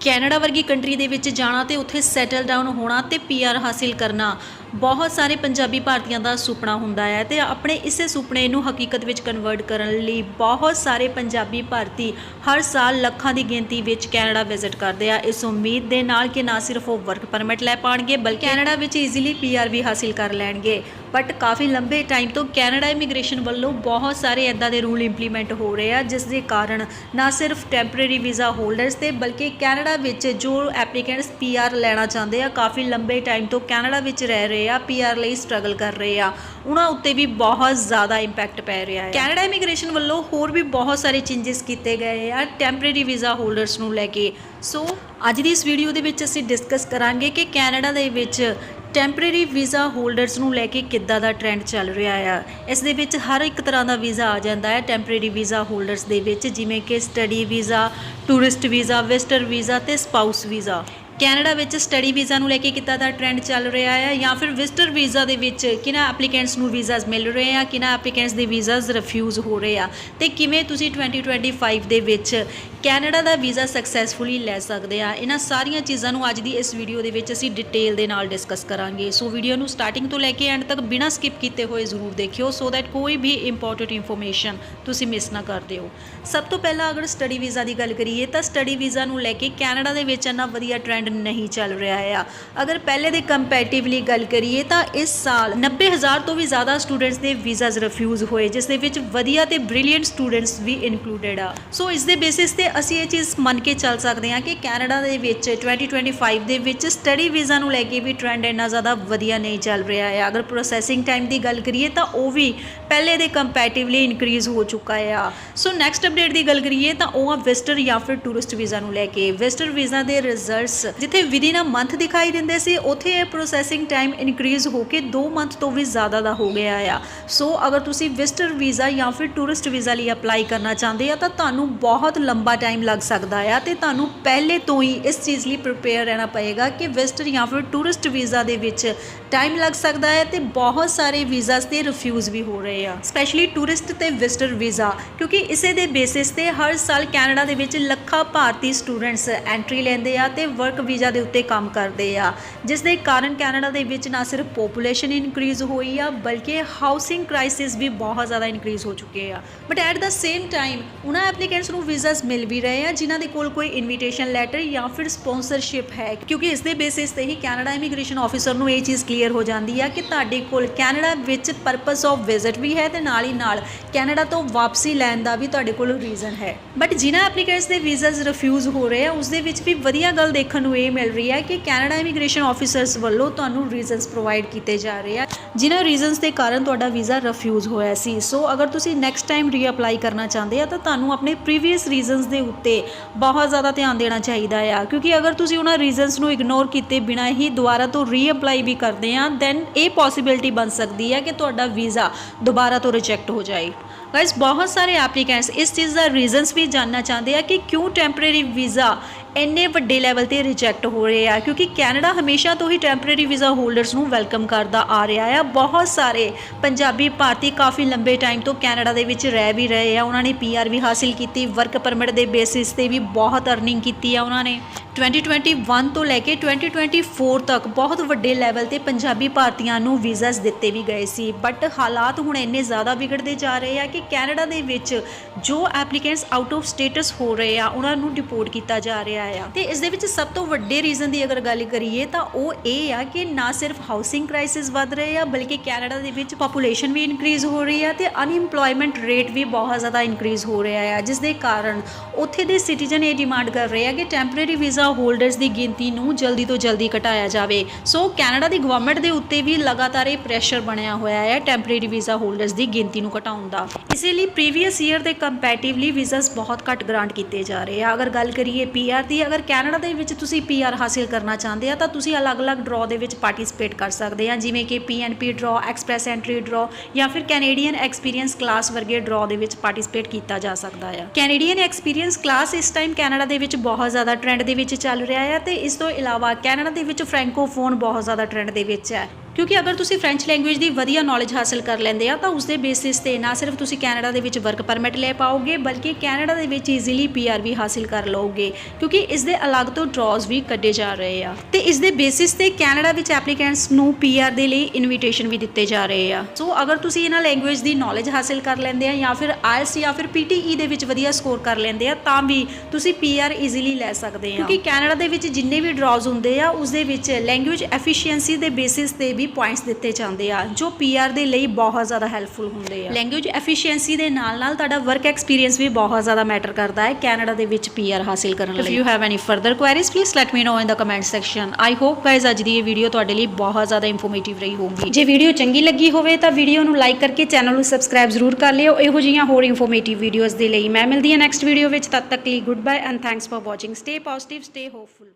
Canada ਵਰਗੀ country ਦੇ ਵਿੱਚ ਜਾਣਾ ਤੇ ਉੱਥੇ ਸੈਟਲ ਡਾਊਨ ਹੋਣਾ ਤੇ ਪੀਆਰ ਹਾਸਿਲ ਕਰਨਾ। ਬਹੁਤ ਸਾਰੇ ਪੰਜਾਬੀ ਭਾਰਤੀਆਂ ਦਾ ਸੁਪਨਾ ਹੁੰਦਾ ਹੈ ਤੇ ਆਪਣੇ ਇਸੇ ਸੁਪਨੇ ਨੂੰ ਹਕੀਕਤ ਵਿੱਚ ਕਨਵਰਟ ਕਰਨ ਲਈ ਬਹੁਤ ਸਾਰੇ ਪੰਜਾਬੀ ਭਾਰਤੀ ਹਰ ਸਾਲ ਲੱਖਾਂ ਦੀ ਗਿਣਤੀ ਵਿੱਚ ਕੈਨੇਡਾ ਵਿਜ਼ਿਟ ਕਰਦੇ ਆ। ਇਸ ਉਮੀਦ ਦੇ ਨਾਲ ਕਿ ਨਾ ਸਿਰਫ ਉਹ ਵਰਕ ਪਰਮਿਟ ਲੈ ਪਾਣਗੇ ਬਲਕਿ ਕੈਨੇਡਾ ਵਿੱਚ ਈਜ਼ੀਲੀ ਪੀਆਰ ਵੀ ਹਾਸਿਲ ਕਰ ਲੈਣਗੇ। ਬਟ ਕਾਫੀ ਲੰਬੇ ਟਾਈਮ ਤੋਂ ਕੈਨੇਡਾ ਇਮੀਗ੍ਰੇਸ਼ਨ ਵੱਲੋਂ ਬਹੁਤ ਸਾਰੇ ਇਦਾਂ ਦੇ ਰੂਲ ਇੰਪਲੀਮੈਂਟ ਹੋ ਰਹੇ ਆ, ਜਿਸ ਦੇ ਕਾਰਨ ਨਾ ਸਿਰਫ ਟੈਂਪਰੇਰੀ ਵੀਜ਼ਾ ਹੋਲਡਰਸ ਤੇ ਬਲਕਿ ਕੈਨੇਡਾ ਵਿੱਚ ਜੋ ਐਪਲੀਕੈਂਟਸ ਪੀਆਰ ਲੈਣਾ ਚਾਹੁੰਦੇ ਆ, ਕਾਫੀ ਲੰਬੇ ਟਾਈਮ ਤੋਂ ਕੈਨੇਡਾ ਵਿੱਚ ਰਹਿ ਰਹੇ ਆ ਪੀਆਰ ਲਈ ਸਟਰਗਲ ਕਰ ਰਹੇ ਆ, ਉਹਨਾਂ ਉੱਤੇ ਵੀ ਬਹੁਤ ਜ਼ਿਆਦਾ ਇੰਪੈਕਟ ਪੈ ਰਿਹਾ ਹੈ। ਕੈਨੇਡਾ ਇਮੀਗ੍ਰੇਸ਼ਨ ਵੱਲੋਂ ਹੋਰ ਵੀ ਬਹੁਤ ਸਾਰੇ ਚੇਂਜਸ ਕੀਤੇ ਗਏ ਆ ਟੈਂਪਰੇਰੀ ਵੀਜ਼ਾ ਹੋਲਡਰਸ ਨੂੰ ਲੈ ਕੇ। ਸੋ ਅੱਜ ਦੀ ਇਸ ਵੀਡੀਓ ਦੇ ਵਿੱਚ ਅਸੀਂ ਡਿਸਕਸ ਕਰਾਂਗੇ ਕਿ ਕੈਨੇਡਾ ਦੇ ਵਿੱਚ ਟੈਂਪਰੇਰੀ ਵੀਜ਼ਾ ਹੋਲਡਰਸ ਨੂੰ ਲੈ ਕੇ ਕਿੱਦਾਂ ਦਾ ਟ੍ਰੈਂਡ ਚੱਲ ਰਿਹਾ ਆ। ਇਸ ਦੇ ਵਿੱਚ ਹਰ ਇੱਕ ਤਰ੍ਹਾਂ ਦਾ ਵੀਜ਼ਾ ਆ ਜਾਂਦਾ ਹੈ ਟੈਂਪਰੇਰੀ ਵੀਜ਼ਾ ਹੋਲਡਰਸ ਦੇ ਵਿੱਚ, ਜਿਵੇਂ ਕਿ study visa tourist visa visitor visa ਤੇ ਸਪਾਊਸ ਵੀਜ਼ਾ ਕੈਨੇਡਾ ਵਿੱਚ ਸਟੱਡੀ ਵੀਜ਼ਾ ਨੂੰ ਲੈ ਕੇ ਕਿੱਦਾਂ ਦਾ ਟ੍ਰੈਂਡ ਚੱਲ ਰਿਹਾ ਹੈ ਜਾਂ ਫਿਰ ਵਿਜ਼ਟਰ ਵੀਜ਼ਾ ਦੇ ਵਿੱਚ ਕਿਹਨਾਂ ਐਪਲੀਕੈਂਟਸ ਨੂੰ ਵੀਜ਼ਾਸ ਮਿਲ ਰਹੇ ਆ, ਕਿਹਨਾਂ ਐਪਲੀਕੈਂਟਸ ਦੇ ਵੀਜ਼ਾਸ ਰਿਫਿਊਜ਼ ਹੋ ਰਹੇ ਆ? ਤੇ ਕਿਵੇਂ ਤੁਸੀਂ 2025 ਦੇ ਵਿੱਚ ਕੈਨੇਡਾ ਦਾ ਵੀਜ਼ਾ ਸਕਸੈਸਫੁਲੀ ਲੈ ਸਕਦੇ ਆ। ਇਹਨਾਂ ਸਾਰੀਆਂ ਚੀਜ਼ਾਂ ਨੂੰ ਅੱਜ ਦੀ ਇਸ ਵੀਡੀਓ ਦੇ ਵਿੱਚ ਅਸੀਂ ਡਿਟੇਲ ਦੇ ਨਾਲ ਡਿਸਕਸ ਕਰਾਂਗੇ। ਸੋ ਵੀਡੀਓ ਨੂੰ ਸਟਾਰਟਿੰਗ ਤੋਂ ਲੈ ਕੇ ਐਂਡ ਤੱਕ ਬਿਨਾਂ ਸਕਿਪ ਕੀਤੇ ਹੋਏ ਜ਼ਰੂਰ ਦੇਖਿਓ ਸੋ ਦੈਟ ਕੋਈ ਵੀ ਇੰਪੋਰਟੈਂਟ ਇਨਫੋਰਮੇਸ਼ਨ ਤੁਸੀਂ ਮਿਸ ਨਾ ਕਰ ਦਿਓ ਸਭ ਤੋਂ ਪਹਿਲਾਂ ਅਗਰ ਸਟੱਡੀ ਵੀਜ਼ਾ ਦੀ ਗੱਲ ਕਰੀਏ, ਤਾਂ ਸਟੱਡੀ ਵੀਜ਼ਾ ਨੂੰ ਲੈ ਕੇ ਕੈਨੇਡਾ ਦੇ ਵਿੱਚ ਇੰਨਾ ਵਧੀਆ ਟ੍ਰੈਂਡ ਨਹੀਂ ਚੱਲ ਰਿਹਾ ਆ ਅਗਰ ਪਹਿਲੇ ਦੇ ਕੰਪੈਰੀਟਿਵਲੀ ਗੱਲ ਕਰੀਏ, ਤਾਂ ਇਸ ਸਾਲ 90000 ਤੋਂ ਵੀ ਜ਼ਿਆਦਾ ਸਟੂਡੈਂਟਸ ਦੇ ਵੀਜ਼ਾਸ ਰਿਫਿਊਜ਼ ਹੋਏ, ਜਿਸ ਦੇ ਵਿੱਚ ਵਧੀਆ ਤੇ ਬ੍ਰਿਲੀਅੰਟ ਸਟੂਡੈਂਟਸ ਵੀ ਇਨਕਲੂਡਡ ਆ। ਸੋ ਇਸ ਦੇ ਬੇਸਿਸ ਤੇ ਅਸੀਂ ਇਹ ਚੀਜ਼ ਮੰਨ ਕੇ ਚੱਲ ਸਕਦੇ ਹਾਂ ਕਿ ਕੈਨੇਡਾ ਦੇ ਵਿੱਚ 2025 ਦੇ ਵਿੱਚ ਸਟੱਡੀ ਵੀਜ਼ਾ ਨੂੰ ਲੈ ਕੇ ਵੀ ਟ੍ਰੈਂਡ ਇੰਨਾ ਜ਼ਿਆਦਾ ਵਧੀਆ ਨਹੀਂ ਚੱਲ ਰਿਹਾ ਹੈ। ਅਗਰ ਪ੍ਰੋਸੈਸਿੰਗ ਟਾਈਮ ਦੀ ਗੱਲ ਕਰੀਏ ਤਾਂ ਉਹ ਵੀ ਪਹਿਲੇ ਦੇ ਕੰਪੈਰੀਟਿਵਲੀ ਇਨਕਰੀਜ਼ ਹੋ ਚੁੱਕਾ ਆ ਸੋ ਨੈਕਸਟ ਅਪਡੇਟ ਦੀ ਗੱਲ ਕਰੀਏ ਤਾਂ ਉਹ ਆ ਵਿਜ਼ਟਰ ਜਾਂ ਫਿਰ ਟੂਰਿਸਟ ਵੀਜ਼ਾ ਨੂੰ ਲੈ ਕੇ। ਵਿਜ਼ਟਰ ਵੀਜ਼ਾ ਦੇ ਰਿਜ਼ਲਟਸ ਜਿੱਥੇ ਵਿਦਿਨ ਅ ਮੰਥ ਦਿਖਾਈ ਦਿੰਦੇ ਸੀ, ਉੱਥੇ ਇਹ ਪ੍ਰੋਸੈਸਿੰਗ ਟਾਈਮ ਇਨਕਰੀਜ਼ ਹੋ ਕੇ 2 ਮੰਥ ਤੋਂ ਵੀ ਜ਼ਿਆਦਾ ਦਾ ਹੋ ਗਿਆ ਆ। ਸੋ ਅਗਰ ਤੁਸੀਂ ਵਿਜ਼ਟਰ ਵੀਜ਼ਾ ਜਾਂ ਫਿਰ ਟੂਰਿਸਟ ਵੀਜ਼ਾ ਲਈ ਅਪਲਾਈ ਕਰਨਾ ਚਾਹੁੰਦੇ ਆ ਤਾਂ ਤੁਹਾਨੂੰ ਬਹੁਤ ਲੰਬਾ ਟਾਈਮ ਲੱਗ ਸਕਦਾ ਆ ਤੇ ਤੁਹਾਨੂੰ ਪਹਿਲੇ ਤੋਂ ਹੀ ਇਸ ਚੀਜ਼ ਲਈ ਪ੍ਰਿਪੇਅਰ ਰਹਿਣਾ ਪਏਗਾ ਕਿ ਵਿਜ਼ਟਰ ਜਾਂ ਫਿਰ ਟੂਰਿਸਟ ਵੀਜ਼ਾ ਦੇ ਵਿੱਚ ਟਾਈਮ ਲੱਗ ਸਕਦਾ ਹੈ ਤੇ ਬਹੁਤ ਸਾਰੇ ਵੀਜ਼ਾਸ ਤੇ ਰਿਫਿਊਜ਼ ਵੀ ਹੋ ਰਹੇ ਆ ਸਪੈਸ਼ਲੀ ਟੂਰਿਸਟ ਤੇ ਵਿਜ਼ਟਰ ਵੀਜ਼ਾ ਕਿਉਂਕਿ ਇਸੇ ਦੇ ਬੇਸਿਸ ਤੇ ਹਰ ਸਾਲ ਕੈਨੇਡਾ ਦੇ ਵਿੱਚ ਲੱਖਾਂ ਭਾਰਤੀ ਸਟੂਡੈਂਟਸ ਐਂਟਰੀ ਲੈਂਦੇ ਆ ਤੇ ਵਰਕ ਵੀਜ਼ਾ ਦੇ ਉੱਤੇ ਕੰਮ ਕਰਦੇ ਆ, ਜਿਸ ਦੇ ਕਾਰਨ ਕੈਨੇਡਾ ਦੇ ਵਿੱਚ ਨਾ ਸਿਰਫ ਪੋਪੂਲੇਸ਼ਨ ਇਨਕਰੀਜ਼ ਹੋਈ ਆ, ਬਲਕਿ ਹਾਊਸਿੰਗ ਕ੍ਰਾਈਸਿਸ ਵੀ ਬਹੁਤ ਜ਼ਿਆਦਾ ਇਨਕਰੀਜ਼ ਹੋ ਚੁੱਕੇ ਆ। But at the same time ਉਹਨਾਂ ਐਪਲੀਕੈਂਟਸ ਨੂੰ ਵੀਜ਼ਾਸ ਮਿਲ ਵੀ ਰਹੇ ਆ, ਜਿਨ੍ਹਾਂ ਦੇ ਕੋਲ ਕੋਈ ਇਨਵੀਟੇਸ਼ਨ ਲੈਟਰ ਜਾਂ ਫਿਰ ਸਪਾਂਸਰਸ਼ਿਪ ਹੈ। ਕਿਉਂਕਿ ਇਸ ਦੇ ਬੇਸਿਸ ਤੇ ਹੀ ਕੈਨੇਡਾ ਇਮੀਗ੍ਰੇਸ਼ਨ ਆਫੀਸਰ ਨੂੰ ਇਹ ਚੀਜ਼ ਕਲੀਅਰ ਹੋ ਜਾਂਦੀ ਆ ਕਿ ਤੁਹਾਡੇ ਕੋਲ ਕੈਨੇਡਾ ਵਿੱਚ ਪਰਪਸ ਆਫ ਵਿਜ਼ਿਟ ਵੀ ਹੈ ਤੇ ਨਾਲ ਹੀ ਨਾਲ ਕੈਨੇਡਾ ਤੋਂ ਵਾਪਸੀ ਲੈਣ ਦਾ ਵੀ ਤੁਹਾਡੇ ਕੋਲ ਰੀਜ਼ਨ ਹੈ। ਬਟ ਜਿਨ੍ਹਾਂ ਐਪਲੀਕੈਂਟਸ ਦੇ ਵੀਜ਼ਾਸ ਰਿਫਿਊਜ਼ ਹੋ ਰਹੇ ਆ, ਉਸ ਦੇ ਵਿੱਚ ਵੀ ਵਧੀਆ ਗੱਲ ਦੇਖਣ ਨੂੰ ਇਹ ਮਿਲ ਰਹੀ ਹੈ ਕਿ ਕੈਨੇਡਾ ਇਮੀਗ੍ਰੇਸ਼ਨ ਆਫੀਸਰਸ ਵੱਲੋਂ ਤੁਹਾਨੂੰ ਰੀਜ਼ਨਸ ਪ੍ਰੋਵਾਈਡ ਕੀਤੇ ਜਾ ਰਹੇ ਆ। ਜਿਨ੍ਹਾਂ ਰੀਜ਼ਨਸ ਦੇ ਕਾਰਨ ਤੁਹਾਡਾ ਵੀਜ਼ਾ ਰਿਫਿਊਜ਼ ਹੋਇਆ ਸੀ। ਸੋ ਅਗਰ ਤੁਸੀਂ ਨੈਕਸਟ ਟਾਈਮ ਰੀਅਪਲਾਈ ਕਰਨਾ ਚਾਹੁੰਦੇ ਆ, ਤਾਂ ਤੁਹਾਨੂੰ ਆਪਣੇ ਪ੍ਰੀਵੀਅਸ ਰੀਜ਼ਨਸ ਦੇ ਉੱਤੇ ਬਹੁਤ ਜ਼ਿਆਦਾ ਧਿਆਨ ਦੇਣਾ ਚਾਹੀਦਾ ਆ। ਕਿਉਂਕਿ ਅਗਰ ਤੁਸੀਂ ਉਹਨਾਂ ਰੀਜ਼ਨਸ ਨੂੰ ਇਗਨੋਰ ਕੀਤੇ ਬਿਨਾਂ ਹੀ ਦੁਬਾਰਾ ਤੋਂ ਰੀਅਪਲਾਈ ਵੀ ਕਰਦੇ ਆ ਦੈਨ ਇਹ ਪੋਸਿਬਿਲਿਟੀ ਬਣ ਸਕਦੀ ਹੈ ਕਿ ਤੁਹਾਡਾ ਵੀਜ਼ਾ ਦੁਬਾਰਾ ਤੋਂ ਰਿਜੈਕਟ ਹੋ ਜਾਏ। ਗਾਇਸ ਬਹੁਤ ਸਾਰੇ ਐਪਲੀਕੈਂਟਸ ਇਸ ਚੀਜ਼ ਦਾ ਰੀਜ਼ਨਸ ਵੀ ਜਾਨਣਾ ਚਾਹੁੰਦੇ ਆ ਕਿ ਕਿਉਂ ਟੈਂਪਰੇਰੀ ਵੀਜ਼ਾ ਇੰਨੇ ਵੱਡੇ ਲੈਵਲ ਤੇ ਰਿਜੈਕਟ ਹੋ ਰਹੇ ਆ, ਕਿਉਂਕਿ ਕੈਨੇਡਾ ਹਮੇਸ਼ਾ ਤੋਂ ਹੀ ਟੈਂਪਰੇਰੀ ਵੀਜ਼ਾ ਹੋਲਡਰਸ ਨੂੰ ਵੈਲਕਮ ਕਰਦਾ ਆ ਰਿਹਾ ਆ। ਬਹੁਤ ਸਾਰੇ ਪੰਜਾਬੀ ਭਾਰਤੀ ਕਾਫੀ ਲੰਬੇ ਟਾਈਮ ਤੋਂ ਕੈਨੇਡਾ ਦੇ ਵਿੱਚ ਰਹਿ ਵੀ ਰਹੇ ਆ। ਉਹਨਾਂ ਨੇ ਪੀਆਰ ਵੀ ਹਾਸਿਲ ਕੀਤੀ ਵਰਕ ਪਰਮਿਟ ਦੇ ਬੇਸਿਸ ਤੇ ਵੀ ਬਹੁਤ ਅਰਨਿੰਗ ਕੀਤੀ ਆ ਉਹਨਾਂ ਨੇ। 2021 ਤੋਂ ਲੈ ਕੇ 2024 ਤੱਕ ਬਹੁਤ ਵੱਡੇ ਲੈਵਲ ਤੇ ਪੰਜਾਬੀ ਭਾਰਤੀਆਂ ਨੂੰ ਵੀਜ਼ਾਸ ਦਿੱਤੇ ਵੀ ਗਏ ਸੀ। ਬਟ ਹਾਲਾਤ ਹੁਣ ਇੰਨੇ ਜ਼ਿਆਦਾ ਵਿਗੜਦੇ ਜਾ ਰਹੇ ਆ ਕਿ ਕੈਨੇਡਾ ਦੇ ਵਿੱਚ ਜੋ ਐਪਲੀਕੈਂਟਸ ਆਊਟ ਆਫ ਸਟੇਟਸ ਹੋ ਰਹੇ ਆ, ਉਹਨਾਂ ਨੂੰ ਡਿਪੋਰਟ ਕੀਤਾ ਜਾ ਰਿਹਾ ਆ। ਤੇ ਇਸ ਦੇ ਵਿੱਚ ਸਭ ਤੋਂ ਵੱਡੇ ਰੀਜ਼ਨ ਦੀ ਅਗਰ ਗੱਲ ਕਰੀਏ ਤਾਂ ਉਹ ਇਹ ਆ ਕਿ ਨਾ ਸਿਰਫ ਹਾਊਸਿੰਗ ਕ੍ਰਾਈਸਿਸ ਵੱਧ ਰਹੇ ਆ, ਬਲਕਿ ਕੈਨੇਡਾ ਦੇ ਵਿੱਚ ਪੋਪੂਲੇਸ਼ਨ ਵੀ ਇਨਕਰੀਜ਼ ਹੋ ਰਹੀ ਆ ਤੇ ਅਨਇੰਪਲੋਇਮੈਂਟ ਰੇਟ ਵੀ ਬਹੁਤ ਜ਼ਿਆਦਾ ਇਨਕਰੀਜ਼ ਹੋ ਰਿਹਾ ਆ, ਜਿਸ ਦੇ ਕਾਰਨ ਉੱਥੇ ਦੇ ਸਿਟੀਜ਼ਨ ਇਹ ਡਿਮਾਂਡ ਕਰ ਰਹੇ ਆ ਕਿ ਟੈਂਪਰੇਰੀ ਵੀਜ਼ਾ ਹੋਲਡਰਸ ਦੀ ਗਿਣਤੀ ਨੂੰ ਜਲਦੀ ਤੋਂ ਜਲਦੀ ਘਟਾਇਆ ਜਾਵੇ। ਸੋ ਕੈਨੇਡਾ ਦੀ ਗਵਰਨਮੈਂਟ ਦੇ ਉੱਤੇ ਵੀ ਲਗਾਤਾਰ ਇਹ ਪ੍ਰੈਸ਼ਰ ਬਣਿਆ ਹੋਇਆ ਹੈ ਟੈਂਪਰੇਰੀ ਵੀਜ਼ਾ ਹੋਲਡਰਸ ਦੀ ਗਿਣਤੀ ਨੂੰ ਘਟਾਉਣ ਦਾ। ਇਸੇ ਲਈ ਪ੍ਰੀਵੀਅਸ ਈਅਰ ਦੇ ਕੰਪੈਰੀਟਿਵਲੀ ਵੀਜ਼ਾਸ ਬਹੁਤ ਘੱਟ ਗ੍ਰਾਂਟ ਕੀਤੇ ਜਾ ਰਹੇ ਆ। ਅਗਰ ਗੱਲ ਕਰੀਏ ਪੀਆਰ ਦੀ ਅਗਰ ਕੈਨੇਡਾ ਦੇ ਵਿੱਚ ਤੁਸੀਂ ਪੀਆਰ ਹਾਸਿਲ ਕਰਨਾ ਚਾਹੁੰਦੇ ਆ, ਤਾਂ ਤੁਸੀਂ ਅਲੱਗ-ਅਲੱਗ ਡਰਾਅ ਦੇ ਵਿੱਚ ਪਾਰਟਿਸਿਪੇਟ ਕਰ ਸਕਦੇ ਆ, ਜਿਵੇਂ ਕਿ PNP draw express entry draw, ਜਾਂ ਫਿਰ ਕੈਨੇਡੀਅਨ ਐਕਸਪੀਰੀਅੰਸ ਕਲਾਸ ਵਰਗੇ ਡਰਾਅ ਦੇ ਵਿੱਚ ਪਾਰਟਿਸਿਪੇਟ ਕੀਤਾ ਜਾ ਸਕਦਾ ਆ। ਕੈਨੇਡੀਅਨ ਐਕਸਪੀਰੀਅੰਸ ਕਲਾਸ ਇਸ ਟਾਈਮ ਕੈਨੇਡਾ ਦੇ ਵਿੱਚ ਬਹੁਤ ਜ਼ਿਆਦਾ ਟ੍ਰੈਂਡ ਦੇ ਵਿੱਚ ਚੱਲ ਰਿਹਾ ਹੈ ਤੇ ਇਸ ਤੋਂ ਇਲਾਵਾ ਕੈਨੇਡਾ ਦੇ ਵਿੱਚ ਫ੍ਰੈਂਕੋਫੋਨ ਬਹੁਤ ਜ਼ਿਆਦਾ ਟ੍ਰੈਂਡ ਦੇ ਵਿੱਚ ਹੈ। ਕਿਉਂਕਿ ਅਗਰ ਤੁਸੀਂ ਫ੍ਰੈਂਚ ਲੈਂਗੁਏਜ ਦੀ ਵਧੀਆ ਨੌਲੇਜ ਹਾਸਲ ਕਰ ਲੈਂਦੇ ਆ, ਤਾਂ ਉਸ ਦੇ ਬੇਸਿਸ ਤੇ ਨਾ ਸਿਰਫ ਤੁਸੀਂ ਕੈਨੇਡਾ ਦੇ ਵਿੱਚ ਵਰਕ ਪਰਮਿਟ ਲੈ ਪਾਓਗੇ, ਬਲਕਿ ਕੈਨੇਡਾ ਦੇ ਵਿੱਚ ਈਜ਼ੀਲੀ ਪੀਆਰ ਵੀ ਹਾਸਿਲ ਕਰ ਲਓਗੇ, ਕਿਉਂਕਿ ਇਸ ਦੇ ਅਲੱਗ ਤੋਂ ਡਰਾਜ਼ ਵੀ ਕੱਢੇ ਜਾ ਰਹੇ ਆ। ਤੇ ਇਸ ਦੇ ਬੇਸਿਸ ਤੇ ਕੈਨੇਡਾ ਵਿੱਚ ਐਪਲੀਕੈਂਟਸ ਨੂੰ ਪੀਆਰ ਦੇ ਲਈ ਇਨਵੀਟੇਸ਼ਨ ਵੀ ਦਿੱਤੇ ਜਾ ਰਹੇ ਆ। ਸੋ ਅਗਰ ਤੁਸੀਂ ਇਹਨਾਂ ਲੈਂਗੁਏਜ ਦੀ ਨੌਲੇਜ ਹਾਸਿਲ ਕਰ ਲੈਂਦੇ ਆ ਜਾਂ ਫਿਰ ਆਇਲਸ ਜਾਂ ਫਿਰ ਪੀਟੀਈ ਦੇ ਵਿੱਚ ਵਧੀਆ ਸਕੋਰ ਕਰ ਲੈਂਦੇ ਆ, ਤਾਂ ਵੀ ਤੁਸੀਂ ਪੀਆਰ ਈਜ਼ੀਲੀ ਲੈ ਸਕਦੇ ਆ। ਕਿਉਂਕਿ ਕੈਨੇਡਾ ਦੇ ਵਿੱਚ ਜਿੰਨੇ ਵੀ ਡਰਾਜ਼ ਹੁੰਦੇ ਆ ਉਸ ਦੇ ਵਿੱਚ ਲੈਂਗੁਏਜ ਐਫੀਸ਼ੀਐਂਸੀ ਦੇ ਬੇਸਿਸ ਤੇ ਵੀ ਪੁਆਇੰਟਸ ਦਿੱਤੇ ਜਾਂਦੇ ਆ ਜੋ ਪੀਆਰ ਦੇ ਲਈ ਬਹੁਤ ਜ਼ਿਆਦਾ ਹੈਲਪਫੁਲ ਹੁੰਦੇ ਆ। ਲੈਂਗੁਏਜ ਐਫੀਸ਼ੀਐਂਸੀ ਦੇ ਨਾਲ ਨਾਲ ਤੁਹਾਡਾ ਵਰਕ ਐਕਸਪੀਰੀਅੰਸ ਵੀ ਬਹੁਤ ਜ਼ਿਆਦਾ ਮੈਟਰ ਕਰਦਾ ਹੈ ਕੈਨੇਡਾ ਦੇ ਵਿੱਚ ਪੀਆਰ ਹਾਸਿਲ ਕਰਨ ਲਈ। If you have any further queries please let me know in the comment section I hope guys ਅੱਜ ਦੀ ਇਹ ਵੀਡੀਓ ਤੁਹਾਡੇ ਲਈ ਬਹੁਤ ਜ਼ਿਆਦਾ ਇਨਫੋਰਮੇਟਿਵ ਰਹੀ ਹੋਊਗੀ। ਜੇ ਵੀਡੀਓ ਚੰਗੀ ਲੱਗੀ ਹੋਵੇ ਤਾਂ ਵੀਡੀਓ ਨੂੰ ਲਾਈਕ ਕਰਕੇ ਚੈਨਲ ਨੂੰ ਸਬਸਕ੍ਰਾਈਬ ਜ਼ਰੂਰ ਕਰ ਲਿਓ। ਇਹੋ ਜਿਹੀਆਂ ਹੋਰ ਇਨਫੋਰਮੇਟਿਵ ਵੀਡੀਓਜ਼ ਦੇ ਲਈ ਮੈਂ ਮਿਲਦੀ ਹਾਂ ਨੈਕਸਟ ਵੀਡੀਓ ਵਿੱਚ। ਤਦ ਤੱਕ ਲਈ goodbye and thanks for watching stay positive stay hopeful